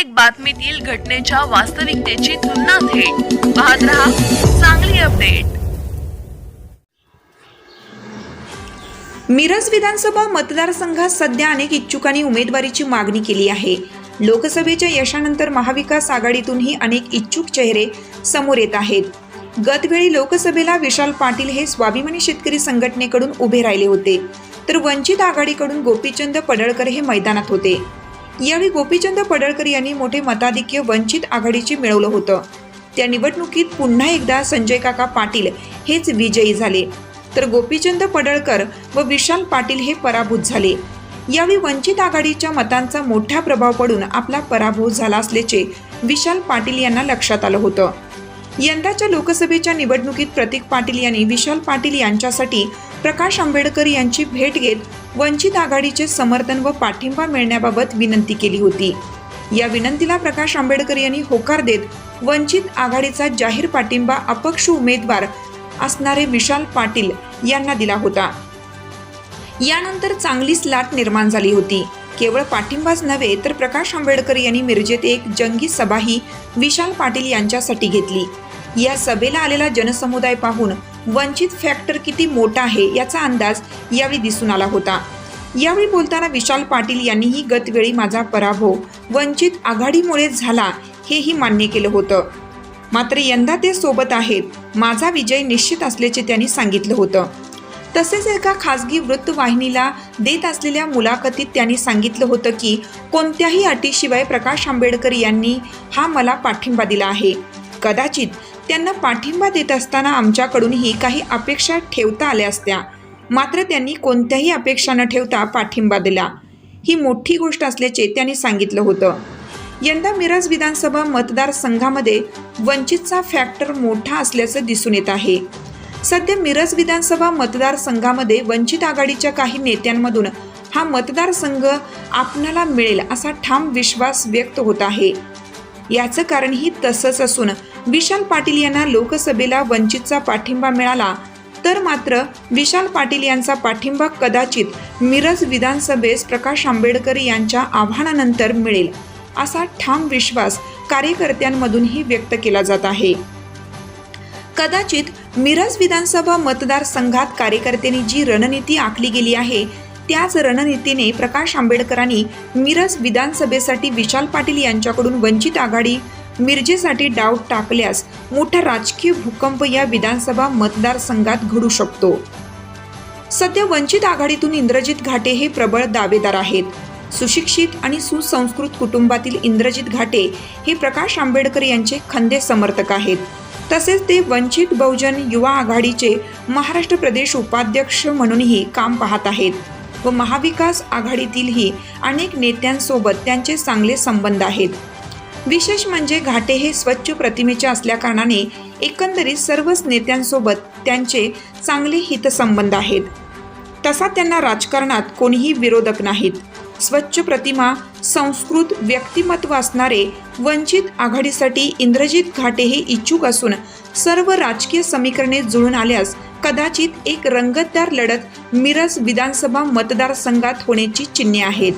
प्रत्येक बातमीतील घटनेच्या वास्तविकतेची तुलना थेट. पाहत रहा चांगली अपडेट. मिरज विधानसभा मतदारसंघात सध्या अनेक इच्छुकांनी उमेदवारीची मागणी केली आहे. लोकसभेच्या यशानंतर महाविकास आघाडीतूनही अनेक इच्छुक चेहरे समोर येत आहेत. गतवेळी लोकसभेला विशाल पाटील हे स्वाभिमानी शेतकरी संघटनेकडून उभे राहिले होते. तर वंचित आघाडीकडून गोपीचंद पडळकर हे मैदानात होते. यावेळी गोपीचंद पडळकर यांनी मोठे मताधिक्य वंचित आघाडीचे मिळवलं होतं. त्या निवडणुकीत पुन्हा एकदा संजय काका पाटील हेच विजयी झाले. तर गोपीचंद पडळकर व विशाल पाटील हे पराभूत झाले. यावेळी वंचित आघाडीच्या मतांचा मोठा प्रभाव पडून आपला पराभव झाला असल्याचे विशाल पाटील यांना लक्षात आलं होतं. यंदाच्या लोकसभेच्या निवडणुकीत प्रतीक पाटील यांनी विशाल पाटील यांच्यासाठी प्रकाश आंबेडकर यांची भेट घेत वंचित आघाडीचे समर्थन व पाठिंबा मिळण्याबाबत विनंती केली होती. या विनंतीला प्रकाश आंबेडकर यांनी होकार देत वंचित आघाडीचा जाहीर पाठिंबा अपक्ष उमेदवार असणारे विशाल पाटील यांना दिला होता. यानंतर चांगलीच लाट निर्माण झाली होती. केवळ पाठिंबाच नव्हे तर प्रकाश आंबेडकर यांनी मिरजेत एक जंगी सभाही विशाल पाटील यांच्यासाठी घेतली. या सभेला आलेला जनसमुदाय पाहून वंचित फॅक्टर किती मोठा आहे याचा अंदाज यावेळी दिसून आला होता. यावेळी बोलताना विशाल पाटील यांनीही गतवेळी माझा पराभव वंचित आघाडीमुळे झाला हेही मान्य केलं होतं. मात्र यंदा ते सोबत आहेत. माझा विजय निश्चित असल्याचे त्यांनी सांगितलं होतं. तसेच एका खासगी वृत्तवाहिनीला देत असलेल्या मुलाखतीत त्यांनी सांगितलं होतं की कोणत्याही अटीशिवाय प्रकाश आंबेडकर यांनी हा मला पाठिंबा दिला आहे. कदाचित त्यांना पाठिंबा देत असताना आमच्याकडूनही काही अपेक्षा ठेवता आल्या असत्या. मात्र त्यांनी कोणत्याही अपेक्षा न ठेवता पाठिंबा दिला. ही मोठी गोष्ट असल्याचे त्यांनी सांगितलं होतं. यंदा मिरज विधानसभा मतदारसंघामध्ये वंचितचा फॅक्टर मोठा असल्याचं दिसून येत आहे. सध्या मिरज विधानसभा मतदारसंघामध्ये वंचित आघाडीच्या काही नेत्यांमधून हा मतदारसंघ आपणाला मिळेल असा ठाम विश्वास व्यक्त होत आहे. याचं कारणही तसंच असून विशाल पाटील यांना लोकसभेला वंचितचा पाठिंबा मिळाला तर मात्र विशाल पाटील यांचा पाठिंबा कदाचित मिरज विधानसभेस प्रकाश आंबेडकर यांच्या आव्हानानंतर मिळेल असा ठाम विश्वास कार्यकर्त्यांमधूनही व्यक्त केला जात आहे. कदाचित मिरज विधानसभा मतदारसंघात कार्यकर्त्यांनी जी रणनीती आखली गेली आहे त्याच रणनीतीने प्रकाश आंबेडकरांनी मिरज विधानसभेसाठी विशाल पाटील यांच्याकडून वंचित आघाडी मिरजेसाठी डाव टाकल्यास मोठा राजकीय भूकंप या विधानसभा मतदारसंघात घडू शकतो. सध्या वंचित आघाडीतून इंद्रजित घाटे हे प्रबळ दावेदार आहेत. सुशिक्षित आणि सुसंस्कृत कुटुंबातील इंद्रजित घाटे हे प्रकाश आंबेडकर यांचे खंदे समर्थक आहेत. तसेच ते वंचित बहुजन युवा आघाडीचे महाराष्ट्र प्रदेश उपाध्यक्ष म्हणूनही काम पाहत आहेत. व महाविकास आघाडीतीलही अनेक नेत्यांसोबत त्यांचे चांगले संबंध आहेत. विशेष म्हणजे घाटे हे स्वच्छ प्रतिमेचे असल्याकारणाने एकंदरीत सर्वच नेत्यांसोबत त्यांचे चांगले हितसंबंध आहेत. तसा त्यांना राजकारणात कोणीही विरोधक नाहीत. स्वच्छ प्रतिमा संस्कृत व्यक्तिमत्व असणारे वंचित आघाडीसाठी इंद्रजित घाटे हे इच्छुक असून सर्व राजकीय समीकरणे जुळून आल्यास कदाचित एक रंगतदार लढत मिरज विधानसभा मतदारसंघात होण्याची चिन्हे आहेत.